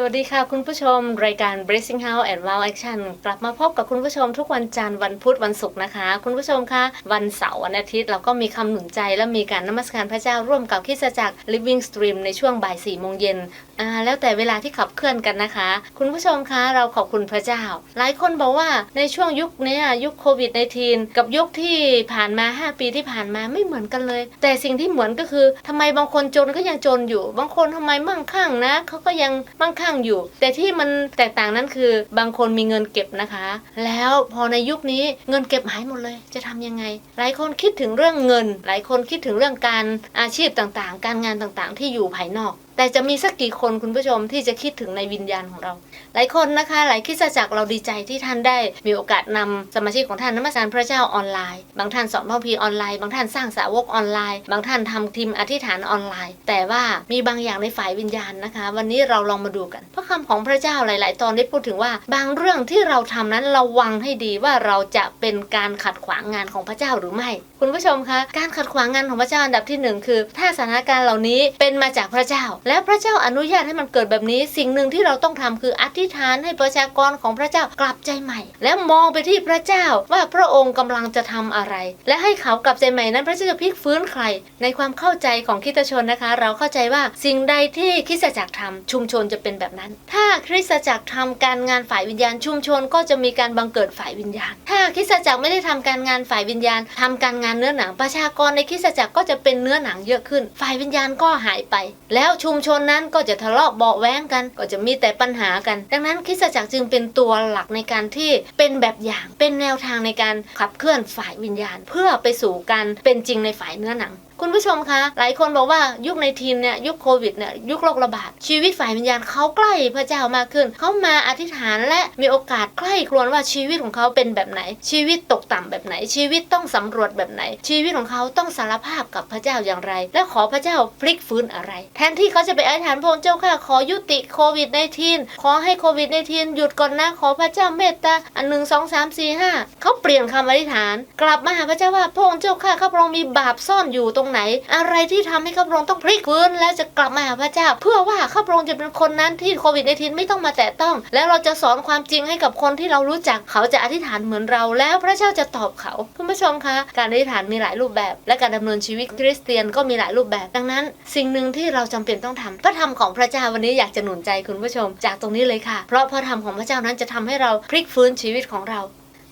สวัสดีค่ะคุณผู้ชม รายการ Bracing House and Wow Action กลับมาพบกับคุณผู้ชมทุกวันจันทร์วันพุธวันศุกร์นะคะ คุณผู้ชมคะวันเสาร์วันอาทิตย์เราก็มีคำหนุนใจและมีการนมัสการพระเจ้าร่วมกับคริสตจักร Living Stream ในช่วงบ่าย4ี่โมงเย็น อ่าแล้วแต่เวลาที่ขับเคลื่อนกันนะคะ คุณผู้ชมคะเราขอบคุณพระเจ้า หลายคนบอกว่าในช่วงยุคนี้ยยุคโควิด -19 กับยุคที่ผ่านมา 5 ปีที่ผ่านมาไม่เหมือนกันเลย แต่สิ่งที่เหมือนก็คือทำไมบางคนจนก็ยังจนอยู่ บางคนทำไมมั่งคั่งนะเขาก็ยังมั่งคั่งอยู่ แต่ที่มันแตกต่างนั้นคือบางคนมีเงินเก็บนะคะ แล้วพอในยุคนี้เงินเก็บหายหมดเลย จะทำยังไง หลายคนคิดถึงเรื่องเงิน หลายคนคิดถึงเรื่องการอาชีพต่างๆ การงานต่างๆ ที่อยู่ภายนอก แต่จะมีสักกี่คนคุณผู้ชมที่จะคิดถึงในวิญญาณของเรา หลายคนนะคะ หลายคริสตจักรเราดีใจที่ท่านได้ มีโอกาสนำสมาชิกของท่านนมัสการพระเจ้าออนไลน์ บางท่านสอนพระพีออนไลน์ บางท่านสร้างสาวกออนไลน์ บางท่านทำทีมอธิษฐานออนไลน์ แต่ว่ามีบางอย่างในฝ่ายวิญญาณนะคะ วันนี้เราลองมาดูกัน พระคำของพระเจ้าหลาย ๆ ตอนได้พูดถึงว่า บางเรื่องที่เราทำนั้นระวังให้ดีว่าเราจะเป็นการขัดขวางงานของพระเจ้าหรือไม่ คุณผู้ชมคะ การขัดขวางงานของพระเจ้าอันดับที่หนึ่งคือ ถ้าสถานการณ์เหล่านี้เป็นมาจากพระเจ้าแล้วพระเจ้าอนุญาตให้มันเกิดแบบนี้ สิ่งหนึ่งที่เราต้องทำคืออธิษฐานให้ประชากรของพระเจ้ากลับใจใหม่ แล้วมองไปที่พระเจ้าว่าพระองค์กำลังจะทำอะไร และให้เขากลับใจใหม่นั้นพระเจ้าจะพลิกฟื้นใคร ในความเข้าใจของคิตชนนะคะ เราเข้าใจว่าสิ่งใดที่คริสตจักรทำชุมชนจะเป็นแบบนั้น ถ้าคริสตจักรทำการงานฝ่ายวิญญาณชุมชนก็จะมีการบังเกิดฝ่ายวิญญาณ ถ้าคริสตจักรไม่ได้ทำการงานฝ่ายวิญญาณทำการงานเนื้อหนังประชากรในคริสตจักรก็จะเป็นเนื้อหนังเยอะขึ้น ฝ่ายวิญญาณก็หายไป แล้วชุมชนนั้นก็จะทะเลาะเบาแว้งกัน ก็จะมีแต่ปัญหากัน ดังนั้นคริสตจักรจึงเป็นตัวหลักในการที่เป็นแบบอย่างเป็นแนวทางในการขับเคลื่อนฝ่ายวิญญาณ เพื่อไปสู่การเป็นจริงในฝ่ายเนื้อหนัง คุณผู้ชมคะหลายคนบอกว่ายุคในทีนเนี่ยยุคโควิดเนี่ยยุคโรคระบาดชีวิตฝ่ายวิญญาณเขาใกล้พระเจ้ามากขึ้นเขามาอธิษฐานและมีโอกาสใกล้ครวญว่าชีวิตของเขาเป็นแบบไหน ชีวิตตกต่ำแบบไหน ชีวิตต้องสำรวจแบบไหน ชีวิตของเขาต้องสารภาพกับพระเจ้าอย่างไร และขอพระเจ้าพลิกฟื้นอะไร แทนที่เขาจะไปอธิษฐานพระองค์เจ้าข้าขอยุติโควิดในทีนขอให้โควิดในทีนหยุดก่อนนะขอพระเจ้าเมตตาอันหนึ่งสองสามสี่ห้าเขาเปลี่ยนคำอธิษฐาน กลับมาหาพระเจ้าว่าพระองค์เจ้าข้าข้าพระองค์มีบาปซ่อนอยู่ตรงไหน อะไรที่ทำให้ข้าพระองค์ต้องพลิกฟื้นและจะกลับมาหาพระเจ้า เพื่อว่าข้าพระองค์จะเป็นคนนั้นที่โควิดในทีนไม่ต้องมาแตะต้อง แล้วเราจะสอนความจริงให้กับคนที่เรารู้จักเขาจะอธิษฐานเหมือนเรา แล้วพระเจ้าจะตอบเขาคุณผู้ชมคะ การอธิษฐานมีหลายรูปแบบ และการดำเนินชีวิตคริสเตียนก็มีหลายรูปแบบ ดังนั้น สิ่งหนึ่งที่เราจำเป็นต้องทำพระธรรมของพระเจ้าวันนี้อยากจะหนุนใจคุณผู้ชม จากตรงนี้เลยค่ะ เพราะพระธรรมของพระเจ้านั้นจะทำให้เราพลิกฟื้นชีวิตของเรา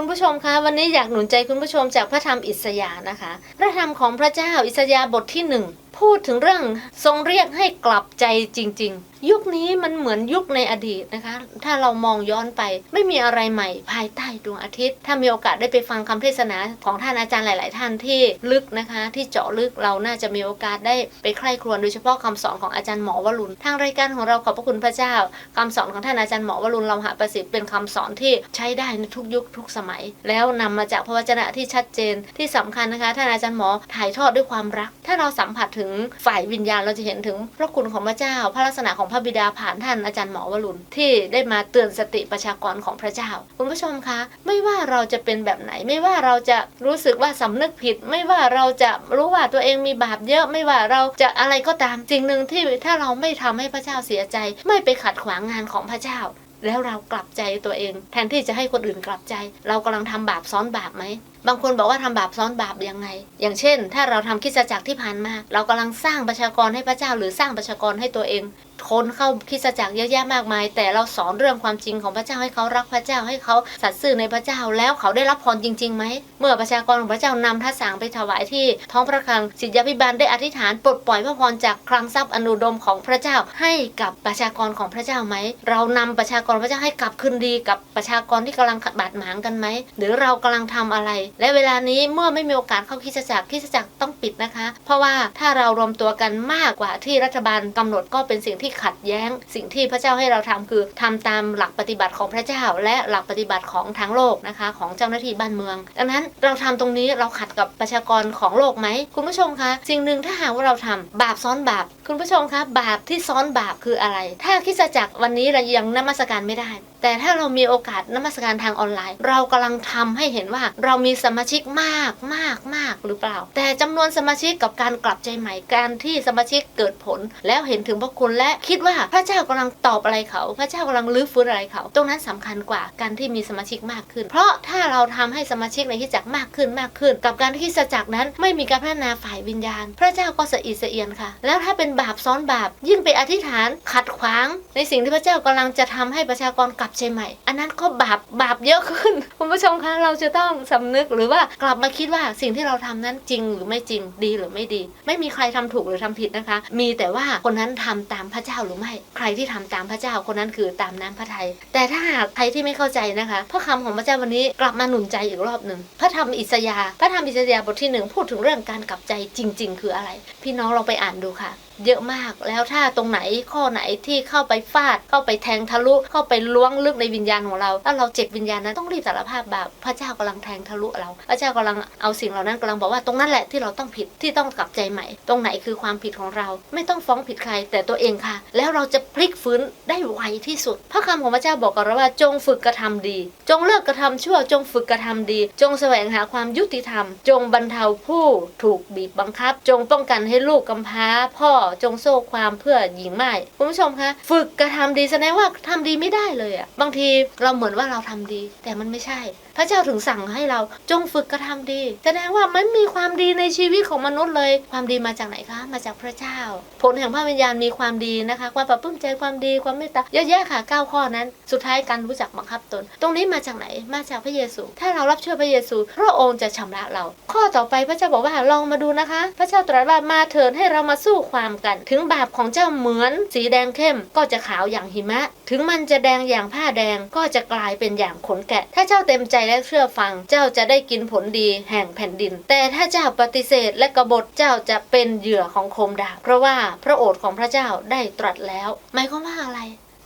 คุณผู้ชมคะวันนี้อยากหนุนใจคุณผู้ชมจากพระธรรมอิสยาห์นะคะ พระธรรมของพระเจ้าอิสยาห์บทที่หนึ่ง พูดถึงเรื่องทรงเรียกให้กลับใจจริง ๆ ยุคนี้มันเหมือนยุคในอดีตนะคะ ถ้าเรามองย้อนไปไม่มีอะไรใหม่ภายใต้ดวงอาทิตย์ ถ้ามีโอกาสได้ไปฟังคำเทศนาของท่านอาจารย์หลาย ๆ ท่านที่ลึกนะคะ ที่เจาะลึกเราน่าจะมีโอกาสได้ไปใคร่ครวญโดยเฉพาะคำสอนของอาจารย์หมอวรุณทางรายการของเราขอบพระคุณพระเจ้าคำสอนของท่านอาจารย์หมอวรุณเราหาประสิทธิ์เป็นคำสอนที่ใช้ได้ในทุกยุคทุกสมัย แล้วนำมาจากพระวจนะที่ชัดเจนที่สำคัญนะคะ ท่านอาจารย์หมอถ่ายทอดด้วยความรัก ถ้าเราสัมผัสถึงฝ่ายวิญญาณเราจะเห็นถึงพระคุณของพระเจ้า พระลักษณะของพระบิดาผ่านท่านอาจารย์หมอวรุณที่ได้มาเตือนสติประชากรของพระเจ้า คุณผู้ชมคะ ไม่ว่าเราจะเป็นแบบไหน ไม่ว่าเราจะรู้สึกว่าสำนึกผิด ไม่ว่าเราจะรู้ว่าตัวเองมีบาปเยอะ ไม่ว่าเราจะอะไรก็ตามสิ่งหนึ่งที่ถ้าเราไม่ทำให้พระเจ้าเสียใจ ไม่ไปขัดขวางงานของพระเจ้า แล้วเรากลับใจตัวเอง แทนที่จะให้คนอื่นกลับใจ เรากำลังทำบาปซ้อนบาปไหมบางคนบอกว่าทำบาปซ้อนบาปยังไง อย่างเช่น ถ้าเราทำคริสตจักรที่ผ่านมา เรากำลังสร้างประชากรให้พระเจ้า หรือสร้างประชากรให้ตัวเอง คนเข้าคริสจักรเยอะแยะมากมาย แต่เราสอนเรื่องความจริงของพระเจ้าให้เขารักพระเจ้าให้เขาสัตย์ซื่อในพระเจ้าแล้วเขาได้รับพรจริงๆไหมเมื่อประชากรของพระเจ้านำทัศสางไปถวายที่ท้องพระคลังสิทธยาพิบาลได้อธิษฐานปลดปล่อยพระพรจากคลังทรัพย์อนุดมของพระเจ้าให้กับประชากรของพระเจ้าไหม เรานำประชากรพระเจ้าให้กลับคืนดีกับประชากรที่กำลังขัดบาดหมางกันไหมหรือเรากำลังทำอะไร และเวลานี้เมื่อไม่มีโอกาสเข้าคริสจักรคริสจักรต้องปิดนะคะ เพราะว่าถ้าเรารวมตัวกันมากกว่าที่รัฐบาลกำหนดก็เป็นสิ่งที่ขัดแย้ง สิ่งที่พระเจ้าให้เราทำคือทำตามหลักปฏิบัติของพระเจ้า และหลักปฏิบัติของทางโลกนะคะ ของเจ้าหน้าที่บ้านเมือง ดังนั้นเราทำตรงนี้เราขัดกับประชากรของโลกไหมคุณผู้ชมคะสิ่งหนึ่งถ้าหากว่าเราทำบาปซ้อนบาป คุณผู้ชมคะบาปที่ซ้อนบาปคืออะไร ถ้าคริสตจักรวันนี้เรายังนมัสการไม่ได้ แต่ถ้าเรามีโอกาสนมัสการทางออนไลน์ เรากำลังทำให้เห็นว่าเรามีสมาชิกมากมากมากหรือเปล่า แต่จำนวนสมาชิกกับการกลับใจใหม่การที่สมาชิกเกิดผล แล้วเห็นถึงพระคุณและคิดว่าพระเจ้ากำลังตอบอะไรเขา พระเจ้ากำลังลื้อฟื้นอะไรเขา ตรงนั้นสำคัญกว่าการที่มีสมาชิกมากขึ้น เพราะถ้าเราทำให้สมาชิกในคริสตจักรมากขึ้นมากขึ้น กับการที่คริสจักรนั้นไม่มีการพัฒนาฝ่ายวิญญาณ พระเจ้าก็สะอิดสะเอียนค่ะ แล้วถ้าเป็นบาปซ้อนบาป ยิ่งไปอธิษฐานขัดขวาง ในสิ่งที่พระเจ้ากำลังจะทำให้ประชากรกลับใจใหม่ อันนั้นก็บาปบาปเยอะขึ้นคุณผู้ชมคะเราจะต้องสำนึกหรือว่ากลับมาคิดว่าสิ่งที่เราทำนั้นจริงหรือไม่จริงดีหรือไม่ดี ไม่มีใครทำถูกหรือทำผิดนะคะ มีแต่ว่าคนนั้นทำตามพระเจ้าหรือไม่ ใครที่ทำตามพระเจ้าคนนั้นคือตามน้ำพระทัยแต่ถ้าหากใครที่ไม่เข้าใจนะคะพระคำของพระเจ้าวันนี้กลับมาหนุนใจอีกรอบหนึ่งพระธรรมอิสยาห์พระธรรมอิสยาห์บทที่หนึ่งพูดถึงเรื่องการกลับใจจริง ๆ คืออะไร พี่น้องลองไปอ่านดูค่ะ เยอะมาก แล้วถ้าตรงไหนข้อไหนที่เข้าไปฟาด เข้าไปแทงทะลุ เข้าไปล้วงลึกในวิญญาณของเราถ้าเราเจ็บวิญญาณนั้นต้องรีบสารภาพบาปพระเจ้ากำลังแทงทะลุเรา พระเจ้ากำลังเอาสิ่งเหล่านั้นกำลังบอกว่าตรงนั้นแหละที่เราต้องผิดที่ต้องกลับใจใหม่ ตรงไหนคือความผิดของเรา ไม่ต้องฟ้องผิดใคร แต่ตัวเองค่ะ แล้วเราจะพลิกฟื้นได้ไวที่สุด พระคำของพระเจ้าบอกกับเราว่าจงฝึกกระทำดี จงเลิกกระทำชั่ว จงฝึกกระทำดี จงแสวงหาความยุติธรรม จงบรรเทาผู้ถูกบีบบังคับ จงป้องกันให้ลูกกำพร้าพ่อจงโซ่ความเพื่อหญิงไม้คุณผู้ชมคะฝึกกระทำดีแสดงว่าทำดีไม่ได้เลยอะบางทีเราเหมือนว่าเราทำดี แต่มันไม่ใช่ พระเจ้าถึงสั่งให้เราจงฝึกกระทำดี แสดงว่ามันมีความดีในชีวิตของมนุษย์เลย ความดีมาจากไหนคะ มาจากพระเจ้า ผลแห่งพระวิญญาณมีความดีนะคะ ความปรับปลื้มใจความดีความเมตตาเยอะแยะค่ะเก้าข้อนั้น สุดท้ายการรู้จักบังคับตน ตรงนี้มาจากไหนมาจากพระเยซู ถ้าเรารับเชื่อพระเยซู พระองค์จะชำระเรา ข้อต่อไปพระเจ้าบอกว่าลองมาดูนะคะ พระเจ้าตรัสว่ามาเถิดให้เรามาสู้ความกัน ถึงบาปของเจ้าเหมือน สีแดงเข้มก็จะขาวอย่างหิมะ ถึงมันจะแดงอย่างผ้าแดงก็จะกลายเป็นอย่างขนแกะ ถ้าเจ้าเต็มใจและเชื่อฟัง เจ้าจะได้กินผลดีแห่งแผ่นดิน แต่ถ้าเจ้าปฏิเสธและกบฏเจ้าจะเป็นเหยื่อของคมดาบเพราะว่าพระโอษฐ์ของพระเจ้าได้ตรัสแล้วหมายความว่าอะไร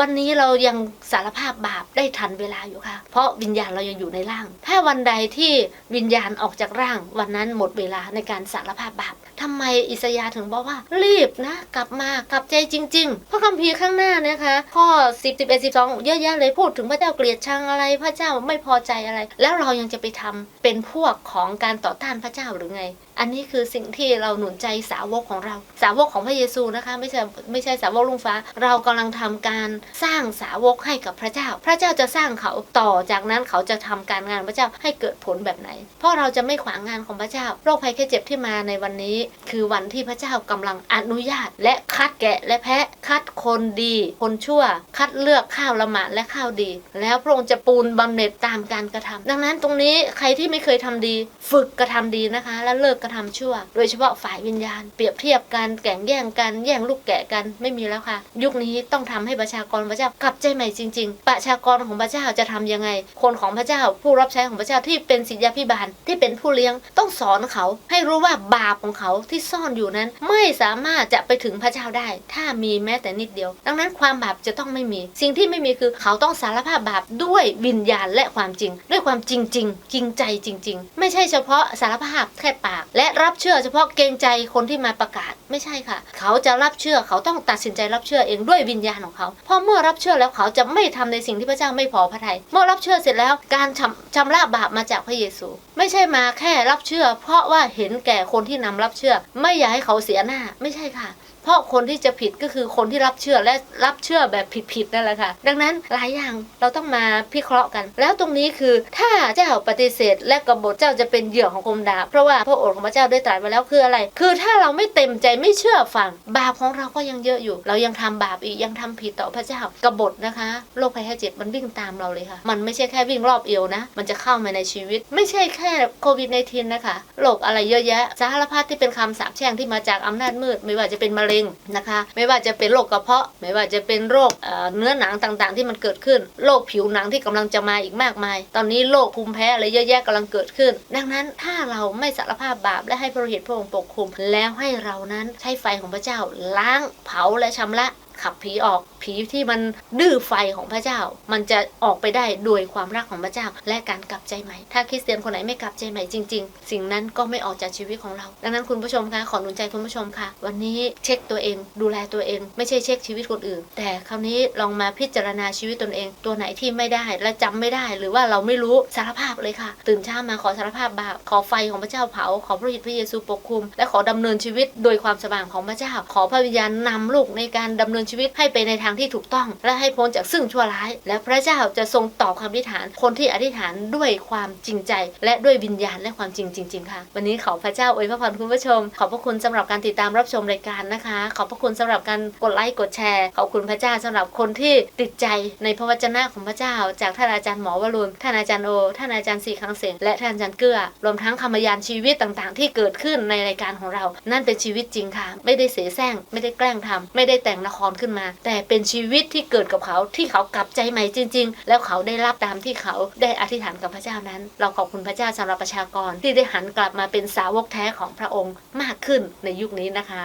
วันนี้เรายังสารภาพบาปได้ทันเวลาอยู่ค่ะ เพราะวิญญาณเรายังอยู่ในร่าง ถ้าวันใดที่วิญญาณออกจากร่าง วันนั้นหมดเวลาในการสารภาพบาปทำไมอิสยาห์ถึงบอกว่า รีบนะ กลับมากลับใจจริงๆเพราะคัมภีร์ข้างหน้านะคะ ข้อ 10 11 12 เยอะแยะเลยพูดถึงพระเจ้าเกลียดชังอะไร พระเจ้าไม่พอใจอะไร แล้วเรายังจะไปทำเป็นพวกของการต่อต้านพระเจ้าหรือไง อันนี้คือสิ่งที่เราหนุนใจสาวกของเรา สาวกของพระเยซูนะคะ ไม่ใช่ไม่ใช่สาวกลุงฟ้า เรากำลังทำการสร้างสาวกให้กับพระเจ้า พระเจ้าจะสร้างเขาต่อจากนั้นเขาจะทำการงานพระเจ้าให้เกิดผลแบบไหน เพราะเราจะไม่ขวางงานของพระเจ้าโรคภัยแค่เจ็บที่มาในวันนี้ คือวันที่พระเจ้ากำลังอนุญาต และคัดแกะและแพะคัดคนดี คนชั่ว คัดเลือกข้าวละหมาดและข้าวดี แล้วพระองค์จะปูนบำเหน็จตามการกระทำดังนั้นตรงนี้ใครที่ไม่เคยทำดี ฝึกกระทำดีนะคะ และเลิกระทำชั่ว โดยเฉพาะฝ่ายวิญญาณ เปรียบเทียบกันแข่งแย่งกันแย่งลูกแกะกันไม่มีแล้วค่ะ ยุคนี้ต้องทำให้ประชากรพระเจ้ากลับใจใหม่จริง ๆ ประชากรของพระเจ้าจะทำยังไง คนของพระเจ้าผู้รับใช้ของพระเจ้าที่เป็นศิษยาพิบาลที่เป็นผู้เลี้ยงต้องสอนเขา ให้รู้ว่าบาปของเขาที่ซ่อนอยู่นั้น ไม่สามารถจะไปถึงพระเจ้าได้ ถ้ามีแม้แต่นิดเดียว ดังนั้นความบาปจะต้องไม่มี สิ่งที่ไม่มีคือเขาต้องสารภาพบาปด้วยวิญญาณและความจริง ด้วยความจริงจริงจริงใจจริง ๆ ไม่ใช่เฉพาะสารภาพแค่ปากและรับเชื่อเฉพาะเกรงใจคนที่มาประกาศไม่ใช่ค่ะ เขาจะรับเชื่อเขาต้องตัดสินใจรับเชื่อเองด้วยวิญญาณของเขาเพราะเมื่อรับเชื่อแล้วเขาจะไม่ทำในสิ่งที่พระเจ้าไม่พอพระทัยเมื่อรับเชื่อเสร็จแล้วการชำชำระบาปมาจากพระเยซู ไม่ใช่มาแค่รับเชื่อ เพราะว่าเห็นแก่คนที่นำรับเชื่อ ไม่อยากให้เขาเสียหน้าไม่ใช่ค่ะ เพราะคนที่จะผิดก็คือคนที่รับเชื่อและรับเชื่อแบบผิดๆนั่นแหละค่ะ ดังนั้นหลายอย่างเราต้องมาพิเคราะห์กัน แล้วตรงนี้คือถ้าเจ้าปฏิเสธ และกบฏเจ้าจะเป็นเหยื่อของคมดาเพราะว่าพระโอษฐ์ของพระเจ้าได้ตรัสไว้แล้วคืออะไร คือถ้าเราไม่เต็มใจไม่เชื่อฟังบาปของเราก็ยังเยอะอยู่ เรายังทำบาปอีกยังทำผิดต่อพระเจ้ากบฏนะคะโรคภัยไข้เจ็บมันวิ่งตามเราเลยค่ะ มันไม่ใช่แค่วิ่งรอบเอวนะ มันจะเข้ามาในชีวิต ไม่ใช่แค่โควิดในทีนนะคะโรคอะไรเยอะแยะสารพัดที่เป็นคำสาปแช่งที่มาจากอำนาจมืดไม่ว่าจะเป็นมะเร็งนะคะ ไม่ว่าจะเป็นโรคกระเพาะ ไม่ว่าจะเป็นโรคเนื้อหนังต่างๆ ที่มันเกิดขึ้น โรคผิวหนังที่กำลังจะมาอีกมากมาย ตอนนี้โรคภูมิแพ้อะไรเยอะแยะกำลังเกิดขึ้น ดังนั้นถ้าเราไม่สารภาพบาปและให้พระเหตุพระองค์ปกคุม แล้วให้เรานั้นใช้ไฟของพระเจ้าล้างเผาและชำระ ขับผีออกผีที่มันดื้อไฟของพระเจ้า มันจะออกไปได้โดยความรักของพระเจ้า และการกลับใจใหม่ ถ้าคริสเตียนคนไหนไม่กลับใจใหม่จริง ๆ สิ่งนั้นก็ไม่ออกจากชีวิตของเรา ดังนั้นคุณผู้ชมคะขอหนุนใจคุณผู้ชมค่ะ วันนี้เช็คตัวเองดูแลตัวเอง ไม่ใช่เช็คชีวิตคนอื่น แต่คราวนี้ลองมาพิจารณาชีวิตตนเอง ตัวไหนที่ไม่ได้และจำไม่ได้ หรือว่าเราไม่รู้สารภาพเลยค่ะ ตื่นเช้ามาขอสารภาพบาปขอไฟของพระเจ้าเผาขอพระฤทธิ์พระเยซูปกคุม และขอดำเนินชีวิตโดยความสว่างของพระเจ้า ขอพระวิญญาณนำลูกในการดำเนินชีวิตให้ไปในทางที่ถูกต้อง และให้พ้นจากซึ่งชั่วร้าย และพระเจ้าจะทรงตอบคำอธิษฐาน คนที่อธิษฐานด้วยความจริงใจ และด้วยวิญญาณและความจริงจริง ๆ ค่ะ วันนี้ขอพระเจ้าอวยพระพรคุณผู้ชม ขอบพระคุณสำหรับการติดตามรับชมรายการนะคะ ขอบพระคุณสำหรับการกดไลค์กดแชร์ ขอบคุณพระเจ้าสำหรับคนที่ติดใจในพระวจนะของพระเจ้า จากท่านอาจารย์หมอวรุณท่านอาจารย์โอท่านอาจารย์สีคังเสงและท่านอาจารย์เกื้อรวมทั้งคำพยานชีวิตต่างๆ ที่เกิดขึ้นในรายการของเรา นั่นเป็นชีวิตจริงค่ะ ไม่ได้เสแสร้งไม่ได้แกล้งทำไม่ได้แต่งละครขึ้นมา แต่เป็นชีวิตที่เกิดกับเขาที่เขากลับใจใหม่จริง ๆ แล้วเขาได้รับตามที่เขาได้อธิษฐานกับพระเจ้านั้น เราขอบคุณพระเจ้าสำหรับประชากรที่ได้หันกลับมาเป็นสาวกแท้ของพระองค์มากขึ้นในยุคนี้นะคะ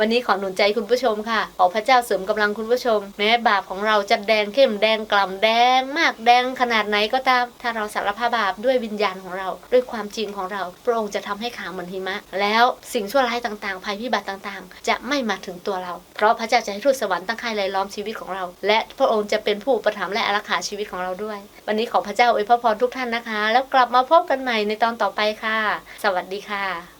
วันนี้ขอหนุนใจคุณผู้ชมค่ะ ขอพระเจ้าเสริมกำลังคุณผู้ชม แม้บาปของเราจะแดงเข้มแดงกล่ำแดง มากแดงขนาดไหนก็ตาม ถ้าเราสารภาพบาปด้วยวิญญาณของเรา ด้วยความจริงของเรา พระองค์จะทำให้ขาวเหมือนหิมะ แล้วสิ่งชั่วร้ายต่างๆ ภัยพิบัติต่างๆ จะไม่มาถึงตัวเรา เพราะพระเจ้าจะให้ทูตสวรรค์ตั้งค่ายรายล้อมชีวิตของเรา และพระองค์จะเป็นผู้ประถัมภ์และอารักขาชีวิตของเราด้วย วันนี้ขอพระเจ้าอวยพรทุกท่านนะคะ แล้วกลับมาพบกันใหม่ในตอนต่อไปค่ะ สวัสดีค่ะ